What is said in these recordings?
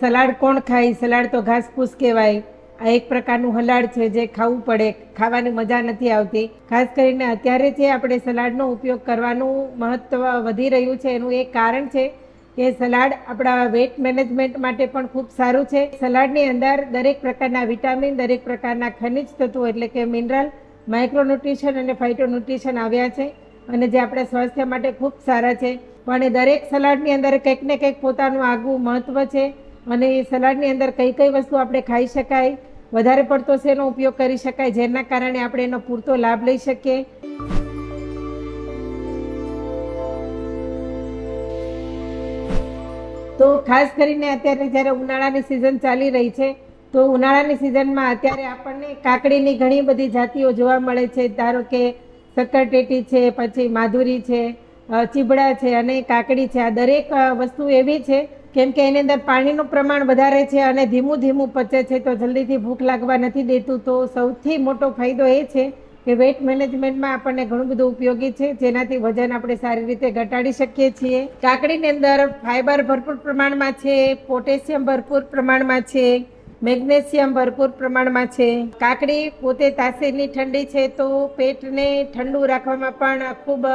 Salad કોણ ખાય? Salad તો ઘાસપૂસ કહેવાય. આ એક પ્રકારનું હલાડ છે જે ખાવું પડે. ખાવાની મજા નથી આવતી. ખાસ કરીને અત્યારે જે આપણે સલાડનો ઉપયોગ કરવાનું મહત્ત્વ વધી રહ્યું છે, એનું એક કારણ છે કે સલાડ આપણા વેટ મેનેજમેન્ટ માટે પણ ખૂબ સારું છે. સલાડની અંદર દરેક પ્રકારના વિટામિન, દરેક પ્રકારના ખનિજ તત્વો એટલે કે મિનરલ, માઇક્રોન્યુટ્રિશન અને ફાઇટોન્યુટ્રિશન આવ્યા છે અને જે આપણા સ્વાસ્થ્ય માટે ખૂબ સારા છે. પણ એ દરેક સલાડની અંદર કંઈક ને કંઈક પોતાનું આગવું મહત્ત્વ છે. અને એ સલાડની અંદર કઈ કઈ વસ્તુ આપણે ખાઈ શકાય, વધારે પડતો શેનો ઉપયોગ કરી શકાય, જેના કારણે આપણે એનો પૂરતો લાભ લઈ શકીએ. તો ખાસ કરીને અત્યારે જ્યારે ઉનાળાની સિઝન ચાલી રહી છે, તો ઉનાળાની સિઝનમાં અત્યારે આપણને કાકડીની ઘણી બધી જાતિઓ જોવા મળે છે. ધારો કે શક્કરટેટી છે, પછી માધુરી છે ચીબડા છે અને કાકડી છે. આ દરેક વસ્તુ એવી છે કેમ કે એની અંદર પાણીનું પ્રમાણ વધારે છે અને ધીમું ધીમું પચે છે તો જલ્દીથી ભૂખ લાગવા નથી દેતું. તો સૌથી મોટો ફાયદો એ છે કે વેટ મેનેજમેન્ટમાં આપણને ઘણું બધું ઉપયોગી છે, જેનાથી વજન આપણે સારી રીતે ઘટાડી શકીએ છીએ. કાકડીની અંદર ફાઈબર ભરપૂર પ્રમાણમાં છે, પોટેશિયમ ભરપૂર પ્રમાણમાં છે, મેગ્નેશિયમ ભરપૂર પ્રમાણમાં છે. કાકડી પોતે તાસીરની ઠંડી છે તો પેટને ઠંડુ રાખવામાં પણ ખૂબ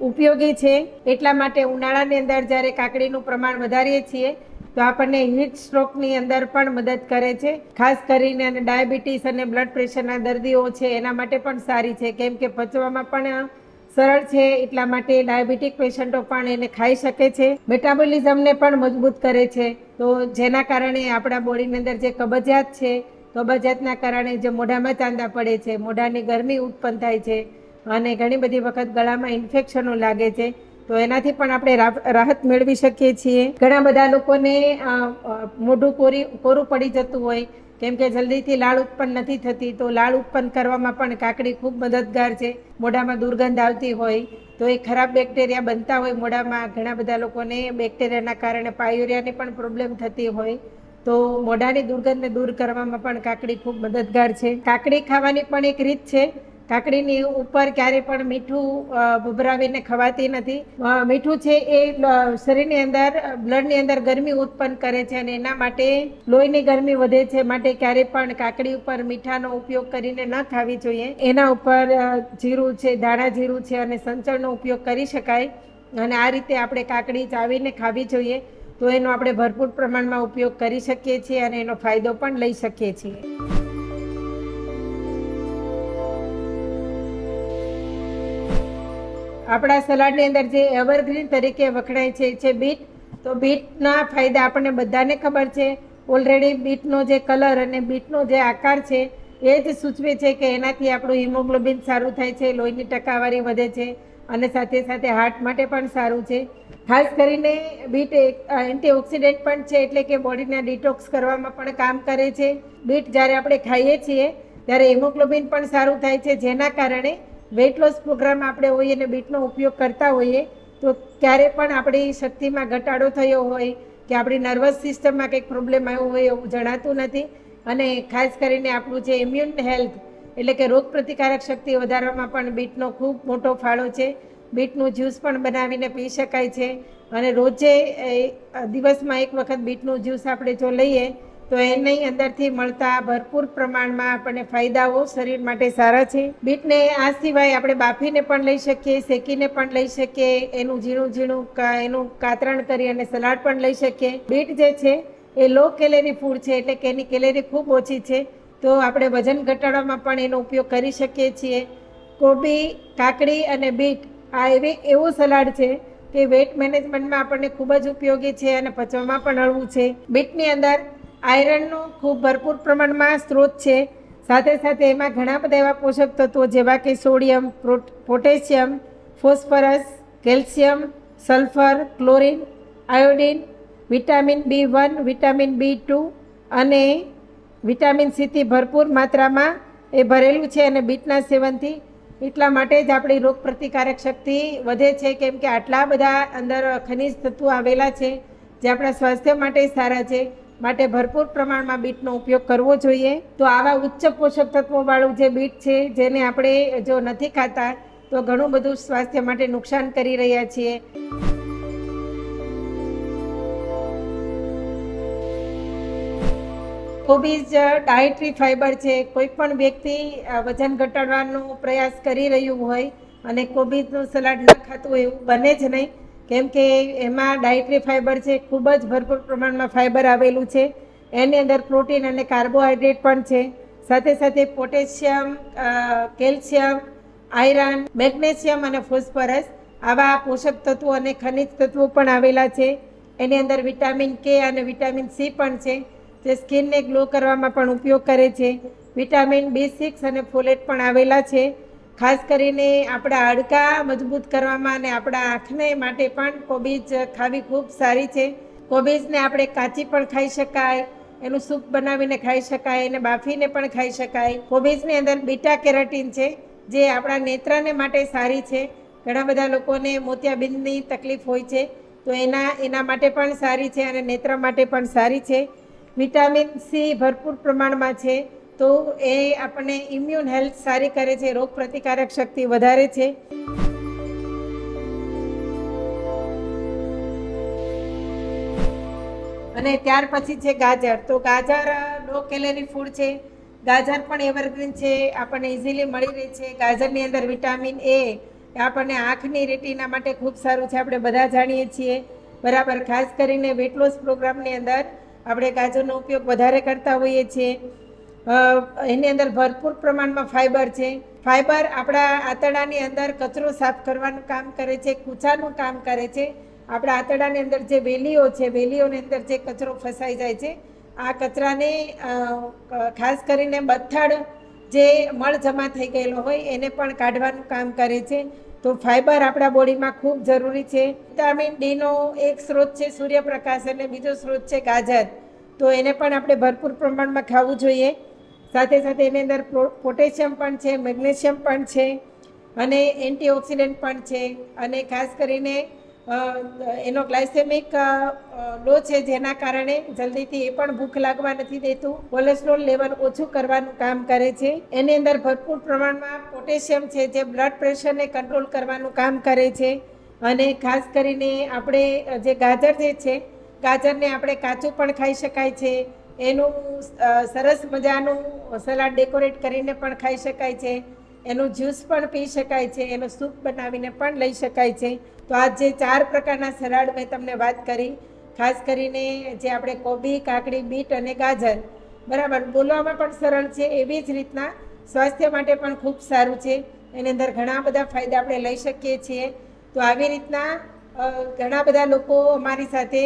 ઉપયોગી છે. એટલા માટે ઉનાળાની અંદર જ્યારે કાકડીનું પ્રમાણ વધારીએ છીએ, તો આપણને હીટ સ્ટ્રોકની અંદર પણ મદદ કરે છે. ખાસ કરીને અને ડાયાબિટીસ અને બ્લડ પ્રેશરના દર્દીઓ છે, એના માટે પણ સારી છે. કેમ કે પચવામાં પણ સરળ છે, એટલા માટે ડાયાબિટીક પેશન્ટો પણ એને ખાઈ શકે છે. મેટાબોલિઝમને પણ મજબૂત કરે છે. તો જેના કારણે આપણા બોડીની અંદર જે કબજિયાત છે કબજિયાતના કારણે જે મોઢામાં ચાંદા પડે છે, મોઢાની ગરમી ઉત્પન્ન થાય છે. અને ઘણી બધી વખત ગળામાં ઇન્ફેક્શનો લાગે છે. તો એનાથી પણ આપણે રાહત મેળવી શકીએ છીએ. ઘણા બધા લોકોને મોઢું કોરી, કોરું પડી જતું હોય. કેમ કે જલ્દીથી લાળ ઉત્પન્ન નથી થતી. તો લાળ ઉત્પન્ન કરવામાં પણ કાકડી ખૂબ મદદગાર છે. મોઢામાં દુર્ગંધ આવતી હોય, તો એ ખરાબ બેક્ટેરિયા બનતા હોય મોઢામાં. ઘણા બધા લોકોને બેક્ટેરિયાના કારણે પાયુરિયાની પણ પ્રોબ્લેમ થતી હોય. તો મોઢાની દુર્ગંધને દૂર કરવામાં પણ કાકડી ખૂબ મદદગાર છે. કાકડી ખાવાની પણ એક રીત છે. કાકડીની ઉપર ક્યારેય પણ મીઠું ભભરાવીને ખવાતી નથી. મીઠું છે એ શરીરની અંદર, બ્લડની અંદર ગરમી ઉત્પન્ન કરે છે અને એના માટે લોહીની ગરમી વધે છે. માટે ક્યારેય પણ કાકડી ઉપર મીઠાનો ઉપયોગ કરીને ન ખાવી જોઈએ. એના ઉપર જીરું છે, ધાણા જીરું છે અને સંચળનો ઉપયોગ કરી શકાય. અને આ રીતે આપણે કાકડી ચાવીને ખાવી જોઈએ. તો એનો આપણે ભરપૂર પ્રમાણમાં ઉપયોગ કરી શકીએ છીએ અને એનો ફાયદો પણ લઈ શકીએ છીએ. આપણા સલાડની અંદર જે એવરગ્રીન તરીકે વખણાય છે છે બીટ. તો બીટના ફાયદા આપણને બધાને ખબર છે. ઓલરેડી બીટનો જે કલર અને બીટનો જે આકાર છે, એ જ સૂચવે છે કે એનાથી આપણું હિમોગ્લોબિન સારું થાય છે, લોહીની ટકાવારી વધે છે અને સાથે સાથે હાર્ટ માટે પણ સારું છે. ખાસ કરીને બીટ એન્ટીઓક્સિડન્ટ પણ છે એટલે કે બોડીના ડિટોક્સ કરવામાં પણ કામ કરે છે. બીટ જ્યારે આપણે ખાઈએ છીએ, ત્યારે હિમોગ્લોબિન પણ સારું થાય છે, જેના કારણે વેઇટ લોસ પ્રોગ્રામ આપણે હોઈએ અને બીટનો ઉપયોગ કરતા હોઈએ, તો ક્યારે પણ આપણી શક્તિમાં ઘટાડો થયો હોય કે આપણી નર્વસ સિસ્ટમમાં કંઈક પ્રોબ્લેમ આવ્યો હોય એવું જણાતું નથી અને ખાસ કરીને આપણું જે ઇમ્યુન હેલ્થ એટલે કે રોગ પ્રતિકારક શક્તિ વધારવામાં પણ બીટનો ખૂબ મોટો ફાળો છે. બીટનું જ્યુસ પણ બનાવીને પી શકાય છે. અને રોજે દિવસમાં એક વખત બીટનું જ્યુસ આપણે જો લઈએ તો એની અંદરથી મળતા ભરપૂર પ્રમાણમાં આપણને ફાયદાઓ શરીર માટે સારા છે. બીટને આ સિવાય આપણે બાફીને પણ લઈ શકીએ, શેકીને પણ લઈ શકીએ, એનું ઝીણું ઝીણું એનું કાતરણ કરી અને સલાડ પણ લઈ શકીએ. બીટ જે છે એ લો કેલેરી ફૂડ છે એટલે કે એની કેલેરી ખૂબ ઓછી છે. તો આપણે વજન ઘટાડવામાં પણ એનો ઉપયોગ કરી શકીએ છીએ. કોબી, કાકડી અને બીટ આ એવી, એવું સલાડ છે કે વેટ મેનેજમેન્ટમાં આપણને ખૂબ જ ઉપયોગી છે અને પચવામાં પણ હળવું છે. બીટની અંદર આયરનનો ખૂબ ભરપૂર પ્રમાણમાં સ્ત્રોત છે. સાથે સાથે એમાં ઘણા બધા એવા પોષક તત્વો જેવા કે sodium potassium, phosphorus, calcium, sulphur, chlorine, iodine, vitamin B one, vitamin B two અને વિટામિન સીથી ભરપૂર માત્રામાં એ ભરેલું છે અને બીટના સેવનથી એટલા માટે જ આપણી રોગ પ્રતિકારક શક્તિ વધે છે. કેમ કે આટલા બધા અંદર ખનિજ તત્વો આવેલા છે જે આપણા સ્વાસ્થ્ય માટે સારા છે. માટે ભરપૂર પ્રમાણમાં બીટનો ઉપયોગ કરવો જોઈએ. તો આવા ઉચ્ચ પોષક તત્વોવાળું જે બીટ છે, જેને આપણે જો નથી ખાતા, તો ઘણું બધું સ્વાસ્થ્ય માટે નુકસાન કરી રહ્યા છીએ. કોબીજ ડાયટરી ફાઈબર છે. કોઈ પણ વ્યક્તિ વજન ઘટાડવાનો પ્રયાસ કરી રહ્યું હોય અને કોબીજનું સલાડ ન ખાતું એવું બને જ નહીં. કેમ કે એમાં ડાયટરી ફાઇબર છે, ખૂબ જ ભરપૂર પ્રમાણમાં ફાઇબર આવેલું છે. એની અંદર પ્રોટીન અને કાર્બોહાઈડ્રેટ પણ છે. સાથે સાથે પોટેશિયમ કેલ્શિયમ, આયરન, મેગ્નેશિયમ અને ફોસ્ફરસ આવા પોષક તત્વો અને ખનિજ તત્વો પણ આવેલા છે. એની અંદર વિટામિન કે અને વિટામિન સી પણ છે, જે સ્કિનને ગ્લો કરવામાં પણ ઉપયોગ કરે છે. વિટામિન બી સિક્સ અને ફોલેટ પણ આવેલા છે. ખાસ કરીને આપણા હાડકાં મજબૂત કરવામાં અને આપણા આંખને માટે પણ કોબીજ ખાવી ખૂબ સારી છે. કોબીજને આપણે કાચી પણ ખાઈ શકાય, એનું સૂપ બનાવીને ખાઈ શકાય, એને બાફીને પણ ખાઈ શકાય. કોબીજની અંદર બીટા કેરાટીન છે, જે આપણા નેત્રને માટે સારી છે. ઘણા બધા લોકોને મોતિયાબિંદની તકલીફ હોય છે, તો એના એના માટે પણ સારી છે અને નેત્ર માટે પણ સારી છે. વિટામિન સી ભરપૂર પ્રમાણમાં છે. તો એ આપણને ઇમ્યુન હેલ્થ સારી કરે છે રોગ પ્રતિકારક શક્તિ વધારે છે. અને ત્યાર પછી છે ગાજર. તો ગાજર લો કેલેરી ફૂડ છે. ગાજર પણ એવરગ્રીન છે, આપણને ઇઝીલી મળી રહે છે. ગાજરની અંદર વિટામિન એ આપણને આંખની રેટીના માટે ખૂબ સારું છે, આપણે બધા જાણીએ છીએ. બરાબર, ખાસ કરીને વેટ લોસ પ્રોગ્રામની અંદર આપણે ગાજરનો ઉપયોગ વધારે કરતા હોઈએ છીએ. એની અંદર ભરપૂર પ્રમાણમાં ફાઈબર છે. ફાઈબર આપણા આંતરડાની અંદર કચરો સાફ કરવાનું કામ કરે છે, કૂચાનું કામ કરે છે. આપણા આંતરડાની અંદર જે વેલીઓ છે, વેલીઓની અંદર જે કચરો ફસાઈ જાય છે, આ કચરાને ખાસ કરીને બથડ જે મળ જમા થઈ ગયેલો હોય એને પણ કાઢવાનું કામ કરે છે. તો ફાઈબર આપણા બોડીમાં ખૂબ જરૂરી છે. વિટામિન ડીનો એક સ્ત્રોત છે સૂર્યપ્રકાશ અને બીજો સ્ત્રોત છે ગાજર. તો એને પણ આપણે ભરપૂર પ્રમાણમાં ખાવું જોઈએ. સાથે સાથે એની અંદર પોટેશિયમ પણ છે, મેગ્નેશિયમ પણ છે અને એન્ટીઓક્સિડન્ટ પણ છે. અને ખાસ કરીને એનો ગ્લાયસેમિક લો છે જેના કારણે જલ્દીથી એ પણ ભૂખ લાગવા નથી દેતું. કોલેસ્ટ્રોલ લેવલ ઓછું કરવાનું કામ કરે છે. એની અંદર ભરપૂર પ્રમાણમાં પોટેશિયમ છે જે બ્લડ પ્રેશરને કંટ્રોલ કરવાનું કામ કરે છે. અને ખાસ કરીને આપણે જે ગાજર જે છે, ગાજરને આપણે કાચું પણ ખાઈ શકાય છે. એનું સરસ મજાનું સલાડ ડેકોરેટ કરીને પણ ખાઈ શકાય છે. એનું જ્યુસ પણ પી શકાય છે. એનો સૂપ બનાવીને પણ લઈ શકાય છે. તો આ જે ચાર પ્રકારના સલાડ મેં તમને વાત કરી, ખાસ કરીને જે આપણે કોબી, કાકડી, બીટ અને ગાજર, બરાબર? બોલવામાં પણ સરળ છે, એવી જ રીતના સ્વાસ્થ્ય માટે પણ ખૂબ સારું છે. એની અંદર ઘણા બધા ફાયદા આપણે લઈ શકીએ છીએ. તો આવી રીતના ઘણા બધા લોકો અમારી સાથે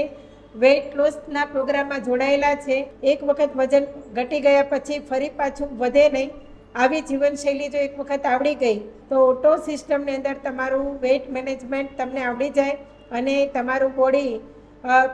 વેઇટ લોસના પ્રોગ્રામમાં જોડાયેલા છે. એક વખત વજન ઘટી ગયા પછી ફરી પાછું વધે નહીં. આવી જીવનશૈલી જો એક વખત આવડી ગઈ, તો ઓટો સિસ્ટમની અંદર તમારું વેઇટ મેનેજમેન્ટ તમને આવડી જાય અને તમારું બોડી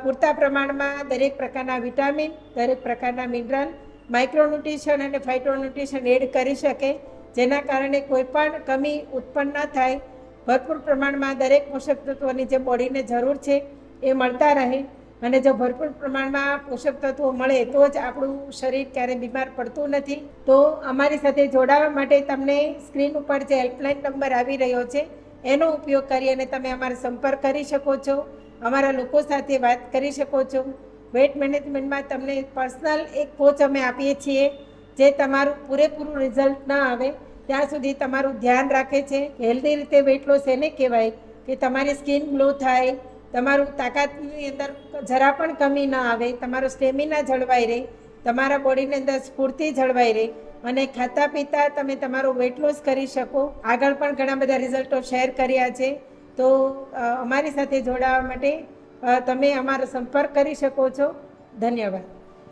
પૂરતા પ્રમાણમાં દરેક પ્રકારના વિટામિન દરેક પ્રકારના મિનરલ માઇક્રોન્યુટ્રિશન અને ફાઇટ્રોન્યુટ્રિશન એડ કરી શકે, જેના કારણે કોઈ પણ કમી ઉત્પન્ન ન થાય. ભરપૂર પ્રમાણમાં દરેક પોષક તત્વોની જે બોડીને જરૂર છે, એ મળતા રહે. અને જો ભરપૂર પ્રમાણમાં પોષક તત્વો મળે તો જ આપણું શરીર ક્યારેય બીમાર પડતું નથી. તો અમારી સાથે જોડાવા માટે તમને સ્ક્રીન ઉપર જે હેલ્પલાઇન નંબર આવી રહ્યો છે, એનો ઉપયોગ કરી અને તમે અમારો સંપર્ક કરી શકો છો. અમારા લોકો સાથે વાત કરી શકો છો. વેટ મેનેજમેન્ટમાં તમને પર્સનલ એક કોચ અમે આપીએ છીએ, જે તમારું પૂરેપૂરું રિઝલ્ટ ન આવે. ત્યાં સુધી તમારું ધ્યાન રાખે છે હેલ્ધી રીતે વેટ લોસ એને કહેવાય કે તમારી સ્કિન ગ્લો થાય, તમારું તાકાતની અંદર જરા પણ કમી ન આવે. તમારો સ્ટેમિના જળવાઈ રહે. તમારા બોડીની અંદર સ્ફૂર્તિ જળવાઈ રહે. અને ખાતા પીતા તમે તમારો વેટ લોસ કરી શકો. આગળ પણ ઘણા બધા રિઝલ્ટો શેર કર્યા છે. તો અમારી સાથે જોડાવા માટે તમે અમારો સંપર્ક કરી શકો છો. ધન્યવાદ.